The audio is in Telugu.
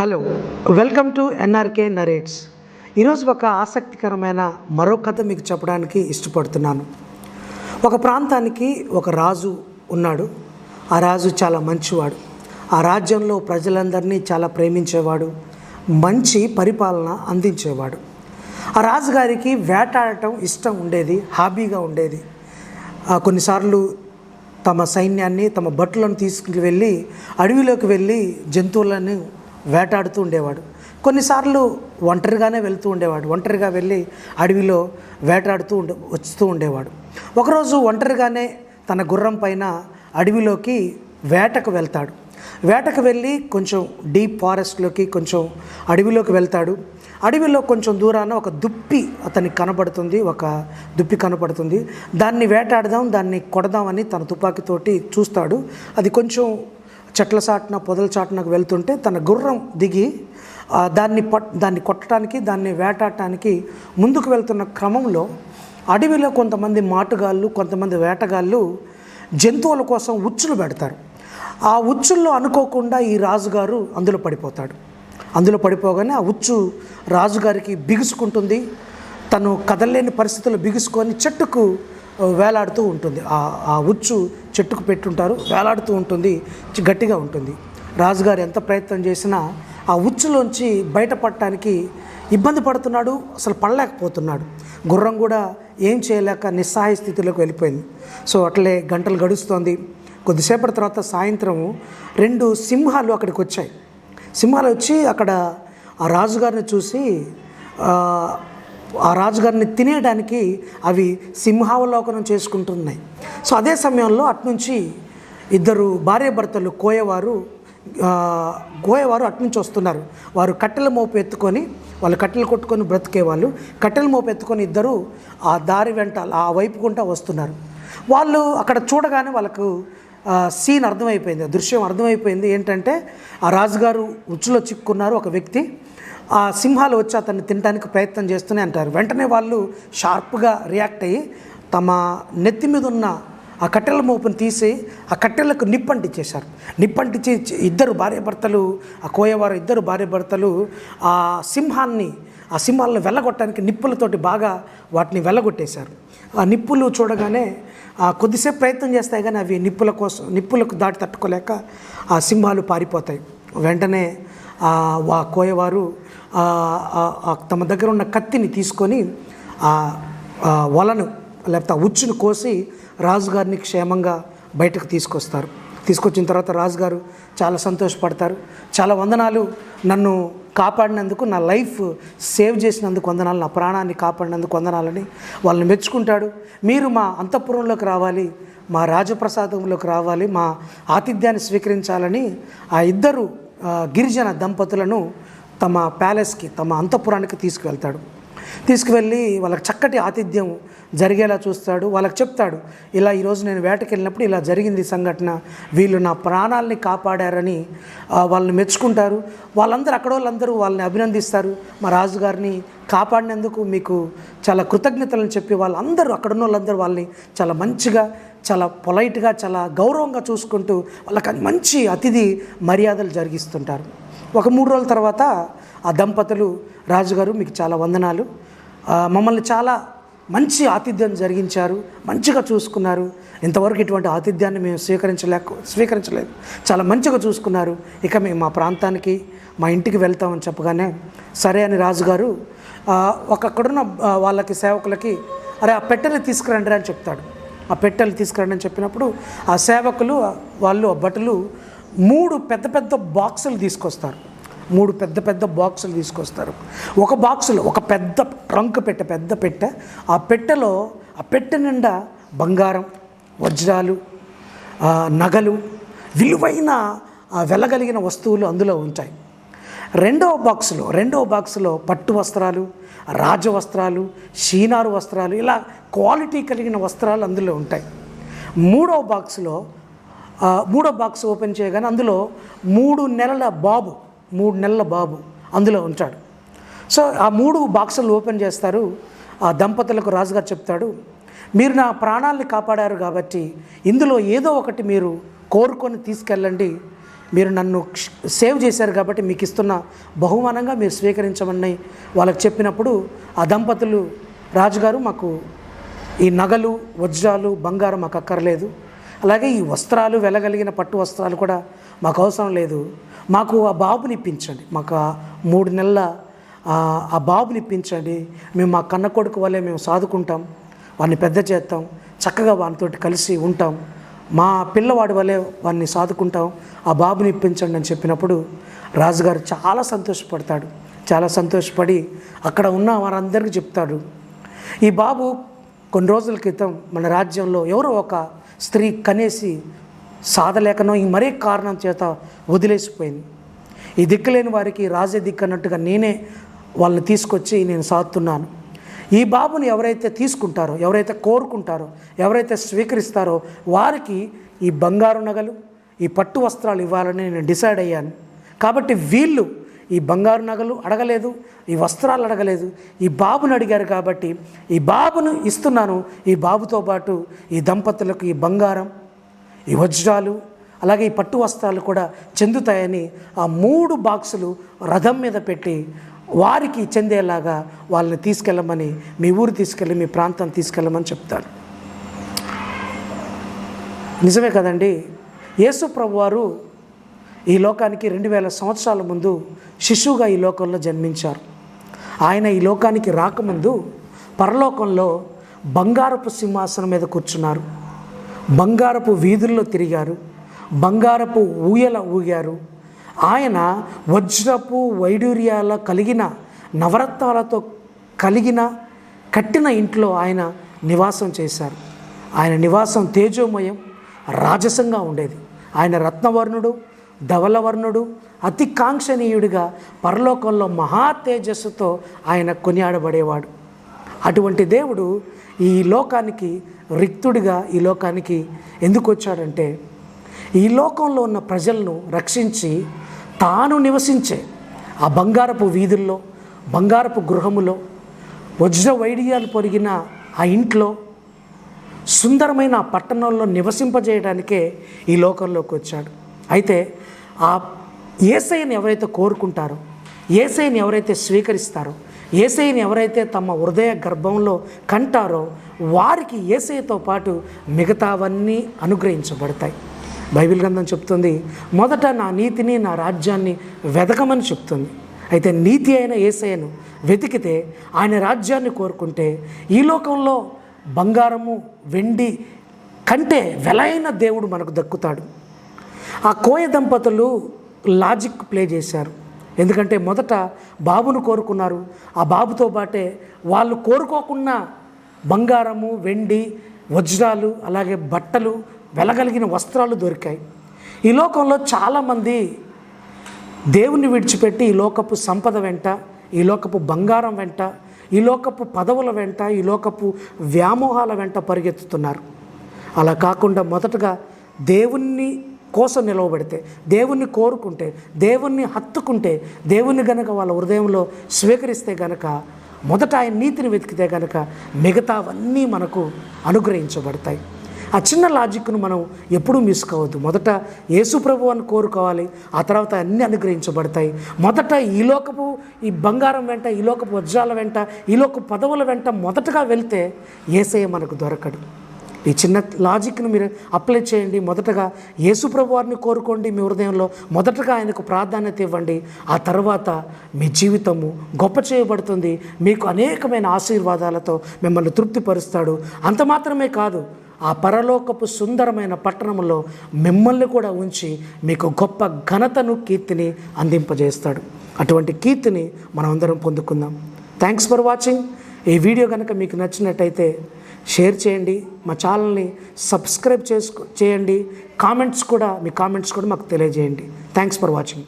Hello welcome to NRK narrates. ఈరోజు ఒక ఆసక్తికరమైన మరో కథ మీకు చెప్పడానికి ఇష్టపడుతున్నాను. ఒక ప్రాంతానికి ఒక రాజు ఉన్నాడు. ఆ రాజు చాలా మంచివాడు. ఆ రాజ్యంలో ప్రజలందరినీ చాలా ప్రేమించేవాడు. మంచి పరిపాలన అందించేవాడు. ఆ రాజుగారికి వేటాడటం ఇష్టం ఉండేది హాబీగా ఉండేది. కొన్నిసార్లు తమ సైన్యాన్ని తమ భటులను తీసుకుని వెళ్ళి అడవిలోకి వెళ్ళి జంతువులను వేటాడుతూ ఉండేవాడు. కొన్నిసార్లు ఒంటరిగానే వెళ్తూ ఉండేవాడు. ఒంటరిగా వెళ్ళి అడవిలో వేటాడుతూ ఉండే వస్తూ ఉండేవాడు. ఒకరోజు ఒంటరిగానే తన గుర్రం పైన అడవిలోకి వేటకు వెళ్తాడు. వేటకు వెళ్ళి కొంచెం డీప్ ఫారెస్ట్లోకి కొంచెం అడవిలోకి వెళ్తాడు. అడవిలో కొంచెం దూరాన ఒక దుప్పి అతనికి కనపడుతుంది ఒక దుప్పి కనపడుతుంది దాన్ని వేటాడదాం దాన్ని కొడదామని తన తుపాకీతోటి చూస్తాడు. అది కొంచెం చెట్ల చాటున పొదల చాటునకు వెళ్తుంటే తన గుర్రం దిగి దాన్ని పట్ దాన్ని కొట్టడానికి దాన్ని వేటాడటానికి ముందుకు వెళ్తున్న క్రమంలో అడవిలో కొంతమంది మాటుగాళ్ళు కొంతమంది వేటగాళ్ళు జంతువుల కోసం ఉచ్చులు పెడతారు. ఆ ఉచ్చుల్లో అనుకోకుండా ఈ రాజుగారు అందులో పడిపోతాడు. అందులో పడిపోగానే ఆ ఉచ్చు రాజుగారికి బిగుసుకుంటుంది. తను కదలలేని పరిస్థితుల్లో బిగుసుకొని చెట్టుకు వేలాడుతూ ఉంటుంది. ఆ ఉచ్చు చెట్టుకు పెట్టుంటారు వేలాడుతూ ఉంటుంది గట్టిగా ఉంటుంది. రాజుగారు ఎంత ప్రయత్నం చేసినా ఆ ఉచ్చులోంచి బయటపడటానికి ఇబ్బంది పడుతున్నాడు అసలు పడలేకపోతున్నాడు. గుర్రం కూడా ఏం చేయలేక నిస్సహాయ స్థితిలోకి వెళ్ళిపోయింది. సో అట్లే గంటలు గడుస్తోంది. కొద్దిసేపటి తర్వాత సాయంత్రం రెండు సింహాలు అక్కడికి వచ్చాయి. సింహాలు వచ్చి అక్కడ ఆ రాజుగారిని చూసి ఆ, రాజుగారిని తినేయడానికి అవి సింహావలోకనం చేసుకుంటున్నాయి. సో అదే సమయంలో అట్నుంచి ఇద్దరు భార్యాభర్తలు కోయవారు కోయవారు అట్నుంచి వస్తున్నారు. వారు కట్టెల మోపు ఎత్తుకొని వాళ్ళు కట్టెలు కొట్టుకొని బ్రతికేవాళ్ళు. కట్టెల మోపు ఎత్తుకొని ఇద్దరు ఆ దారి వెంట ఆ వైపు గుంటా వస్తున్నారు. వాళ్ళు అక్కడ చూడగానే వాళ్ళకు సీన్ అర్థమైపోయింది. ఆ దృశ్యం అర్థమైపోయింది. ఏంటంటే ఆ రాజుగారు ఉచ్చులో చిక్కున్నారు ఒక వ్యక్తి. ఆ సింహాలు వచ్చి అతన్ని తినడానికి ప్రయత్నం చేస్తూనే అంటారు. వెంటనే వాళ్ళు షార్ప్గా రియాక్ట్ అయ్యి తమ నెత్తి మీద ఉన్న ఆ కట్టెల మోపుని తీసి ఆ కట్టెలకు నిప్పంటిచ్చేశారు. నిప్పంటిచ్చి ఇద్దరు భార్యాభర్తలు ఆ కోయవారు ఇద్దరు భార్యాభర్తలు ఆ సింహాన్ని ఆ సింహాలను వెళ్ళగొట్టడానికి నిప్పులతోటి బాగా వాటిని వెళ్ళగొట్టేశారు. ఆ నిప్పులు చూడగానే ఆ కొద్దిసేపు ప్రయత్నం చేస్తాయి కానీ అవి నిప్పుల కోసం నిప్పులకు దాటి తట్టుకోలేక ఆ సింహాలు పారిపోతాయి. వెంటనే ఆ వా కోయవారు తమ దగ్గర ఉన్న కత్తిని తీసుకొని ఆ వలను లేకపోతే ఆ ఉచ్చును కోసి రాజుగారిని క్షేమంగా బయటకు తీసుకొస్తారు. తీసుకొచ్చిన తర్వాత రాజుగారు చాలా సంతోషపడతారు. చాలా వందనాలు నన్ను కాపాడినందుకు నా లైఫ్ సేవ్ చేసినందుకు వందనాలు నా ప్రాణాన్ని కాపాడినందుకు వందనాలని వాళ్ళని మెచ్చుకుంటాడు. మీరు మా అంతఃపురంలోకి రావాలి మా రాజప్రసాదంలోకి రావాలి మా ఆతిథ్యాన్ని స్వీకరించాలని ఆ ఇద్దరు గిరిజన దంపతులను తమ ప్యాలెస్కి తమ అంతఃపురానికి తీసుకువెళ్తాడు. తీసుకువెళ్ళి వాళ్ళకి చక్కటి ఆతిథ్యం జరిగేలా చూస్తాడు. వాళ్ళకి చెప్తాడు ఇలా ఈరోజు నేను వేటకి వెళ్ళినప్పుడు ఇలా జరిగింది ఈ సంఘటన. వీళ్ళు నా ప్రాణాలని కాపాడారని వాళ్ళని మెచ్చుకుంటారు. వాళ్ళందరూ అక్కడ వాళ్ళందరూ వాళ్ళని అభినందిస్తారు. మా రాజుగారిని కాపాడినందుకు మీకు చాలా కృతజ్ఞతలను చెప్పి వాళ్ళందరూ అక్కడ ఉన్న వాళ్ళందరూ వాళ్ళని చాలా మంచిగా చాలా పొలైట్గా చాలా గౌరవంగా చూసుకుంటూ వాళ్ళకి మంచి అతిథి మర్యాదలు జరిగిస్తుంటారు. ఒక మూడు రోజుల తర్వాత ఆ దంపతులు రాజుగారు మీకు చాలా వందనాలు. మమ్మల్ని చాలా మంచి ఆతిథ్యం జరిగించారు మంచిగా చూసుకున్నారు. ఇంతవరకు ఇటువంటి ఆతిథ్యాన్ని మేము స్వీకరించలేక స్వీకరించలేదు. చాలా మంచిగా చూసుకున్నారు. ఇక మేము మా ప్రాంతానికి మా ఇంటికి వెళ్తామని చెప్పగానే సరే అని రాజుగారు ఆ, ఒక అక్కడున్న వాళ్ళకి సేవకులకి అరే ఆ పెట్టెలు తీసుకురండి అని చెప్తాడు. ఆ పెట్టెలు తీసుకురండి అని చెప్పినప్పుడు ఆ సేవకులు వాళ్ళు ఆ భటులు మూడు పెద్ద పెద్ద బాక్సులు తీసుకొస్తారు. మూడు పెద్ద పెద్ద బాక్సులు తీసుకొస్తారు. ఒక బాక్సులో ఒక పెద్ద ట్రంక్ పెట్టె పెద్ద పెట్టె. ఆ పెట్టెలో ఆ పెట్టె నిండా బంగారం వజ్రాలు నగలు విలువైన వెళ్ళగలిగిన వస్తువులు అందులో ఉంటాయి. రెండవ బాక్సులో రెండవ బాక్సులో పట్టు వస్త్రాలు రాజ వస్త్రాలు షీనారు వస్త్రాలు ఇలా క్వాలిటీ కలిగిన వస్త్రాలు అందులో ఉంటాయి. మూడవ బాక్సులో మూడో బాక్స్ ఓపెన్ చేయగానే అందులో మూడు నెలల బాబు మూడు నెలల బాబు అందులో ఉంటాడు. సో ఆ మూడు బాక్సులు ఓపెన్ చేస్తారు. ఆ దంపతులకు రాజుగారు చెప్తాడు మీరు నా ప్రాణాలని కాపాడారు కాబట్టి ఇందులో ఏదో ఒకటి మీరు కోరుకొని తీసుకెళ్ళండి. మీరు నన్ను సేవ్ చేశారు కాబట్టి మీకు ఇస్తున్న బహుమానంగా మీరు స్వీకరించమని వాళ్ళకి చెప్పినప్పుడు ఆ దంపతులు రాజుగారు మాకు ఈ నగలు వజ్రాలు బంగారం మాకు అక్కర్లేదు. అలాగే ఈ వస్త్రాలు వెలగలిగిన పట్టు వస్త్రాలు కూడా మాకు అవసరం లేదు. మాకు ఆ బాబుని ఇప్పించండి. మాకు మూడు నెలల ఆ- ఆ బాబుని ఇప్పించండి. మేము మా కన్న కొడుకు వల్లే మేము సాదుకుంటాం. వాడిని పెద్ద చేస్తాం. చక్కగా వానితోటి కలిసి ఉంటాం. మా పిల్లవాడి వల్లే వాడిని సాదుకుంటాం. ఆ బాబుని ఇప్పించండి అని చెప్పినప్పుడు రాజుగారు చాలా సంతోషపడతాడు. చాలా సంతోషపడి అక్కడ ఉన్న వారందరికీ చెప్తాడు. ఈ బాబు కొన్ని రోజుల క్రితం మన రాజ్యంలో ఎవరో ఒక స్త్రీ కనేసి సాధలేకనో ఈ మరే కారణం చేత వదిలేసిపోయింది. ఈ దిక్కులేని వారికి రాజే దిక్కు అన్నట్టుగా నేనే వాళ్ళని తీసుకొచ్చి నేను సాదుతున్నాను ఈ బాబుని ఎవరైతే తీసుకుంటారో ఎవరైతే కోరుకుంటారో ఎవరైతే స్వీకరిస్తారో వారికి ఈ బంగారు నగలు ఈ పట్టు వస్త్రాలు ఇవ్వాలని నేను డిసైడ్ అయ్యాను. కాబట్టి వీళ్ళు ఈ బంగారు నగలు అడగలేదు ఈ వస్త్రాలు అడగలేదు ఈ బాబుని అడిగారు కాబట్టి ఈ బాబును ఇస్తున్నాను ఈ బాబుతో పాటు ఈ దంపతులకు ఈ బంగారం ఈ వజ్రాలు అలాగే ఈ పట్టు వస్త్రాలు కూడా చెందుతాయని ఆ మూడు బాక్సులు రథం మీద పెట్టి వారికి చెందేలాగా వాళ్ళని తీసుకెళ్ళమని మీ ఊరు తీసుకెళ్ళి మీ ప్రాంతం తీసుకెళ్ళమని చెప్తారు. నిజమే కదండి? యేసు ప్రభు వారు ఈ లోకానికి రెండు వేల సంవత్సరాల ముందు శిశువుగా ఈ లోకంలో జన్మించారు. ఆయన ఈ లోకానికి రాకముందు పరలోకంలో బంగారపు సింహాసనం మీద కూర్చున్నారు. బంగారపు వీధుల్లో తిరిగారు. బంగారపు ఊయల ఊగారు. ఆయన వజ్రపు వైడూర్యాల కలిగిన నవరత్నాలతో కలిగిన కట్టిన ఇంట్లో ఆయన నివాసం చేశారు. ఆయన నివాసం తేజోమయం రాజసంగా ఉండేది. ఆయన రత్నవర్ణుడు ధవలవర్ణుడు అతి కాంక్షణీయుడిగా పరలోకంలో మహా తేజస్సుతో ఆయన కొనియాడబడేవాడు. అటువంటి దేవుడు ఈ లోకానికి రిక్తుడిగా ఈ లోకానికి ఎందుకు వచ్చాడంటే ఈ లోకంలో ఉన్న ప్రజలను రక్షించి తాను నివసించే ఆ బంగారపు వీధుల్లో బంగారపు గృహములో వజ్ర వైడియాలు పొరిగిన ఆ ఇంట్లో సుందరమైన ఆ పట్టణంలో నివసింపజేయడానికే ఈ లోకంలోకి వచ్చాడు. అయితే ఆ ఏసైని ఎవరైతే కోరుకుంటారో ఏసైని ఎవరైతే స్వీకరిస్తారో ఏసైని ఎవరైతే తమ హృదయ గర్భంలో కంటారో వారికి ఏసైతో పాటు మిగతావన్నీ అనుగ్రహించబడతాయి. బైబిల్ గ్రంథం చెప్తుంది మొదట నా నీతిని నా రాజ్యాన్ని వెతకమని చెప్తుంది. అయితే నీతి అయిన ఏసయ్యను వెతికితే ఆయన రాజ్యాన్ని కోరుకుంటే ఈ లోకంలో బంగారము వెండి కంటే వెలైన దేవుడు మనకు దక్కుతాడు. ఆ కోయ దంపతులు లాజిక్ ప్లే చేశారు. ఎందుకంటే మొదట బాబును కోరుకున్నారు. ఆ బాబుతో పాటే వాళ్ళు కోరుకోకుండా బంగారము వెండి వజ్రాలు అలాగే బట్టలు వెలగలిగిన వస్త్రాలు దొరికాయి. ఈ లోకంలో చాలామంది దేవుణ్ణి విడిచిపెట్టి ఈ లోకపు సంపద వెంట ఈ లోకపు బంగారం వెంట ఈ లోకపు పదవుల వెంట ఈ లోకపు వ్యామోహాల వెంట పరిగెత్తుతున్నారు. అలా కాకుండా మొదటగా దేవుణ్ణి కోసం నిలవబడితే దేవుణ్ణి కోరుకుంటే దేవుణ్ణి హత్తుకుంటే దేవుణ్ణి గనక వాళ్ళ హృదయంలో స్వీకరిస్తే గనక మొదట ఆయన నీతిని వెతికితే గనక మిగతావన్నీ మనకు అనుగ్రహించబడతాయి. ఆ చిన్న లాజిక్ను మనం ఎప్పుడూ మిస్ కావద్దు. మొదట యేసు ప్రభు అని కోరుకోవాలి ఆ తర్వాత అన్నీ అనుగ్రహించబడతాయి. మొదట ఈ లోకపు ఈ బంగారం వెంట ఈ లోకపు వజ్రాల వెంట ఈ లోకపు పదవుల వెంట మొదటగా వెళ్తే ఏసయ్య మనకు దొరకడు. ఈ చిన్న లాజిక్ను మీరు అప్లై చేయండి. మొదటగా యేసుప్రభు వారిని కోరుకోండి మీ హృదయంలో. మొదటగా ఆయనకు ప్రాధాన్యత ఇవ్వండి. ఆ తర్వాత మీ జీవితము గొప్ప చేయబడుతుంది. మీకు అనేకమైన ఆశీర్వాదాలతో మిమ్మల్ని తృప్తిపరుస్తాడు. అంత మాత్రమే కాదు ఆ పరలోకపు సుందరమైన పట్టణంలో మిమ్మల్ని కూడా ఉంచి మీకు గొప్ప ఘనతను కీర్తిని అందింపజేస్తాడు. అటువంటి కీర్తిని మనం అందరం పొందుకుందాం. థ్యాంక్స్ ఫర్ వాచింగ్ ఈ వీడియో కనుక మీకు నచ్చినట్టయితే షేర్ చేయండి మా ఛానల్ని సబ్స్క్రైబ్ చేసుకో చేయండి. కామెంట్స్ కూడా మీ కామెంట్స్ కూడా మాకు తెలియజేయండి. Thanks for watching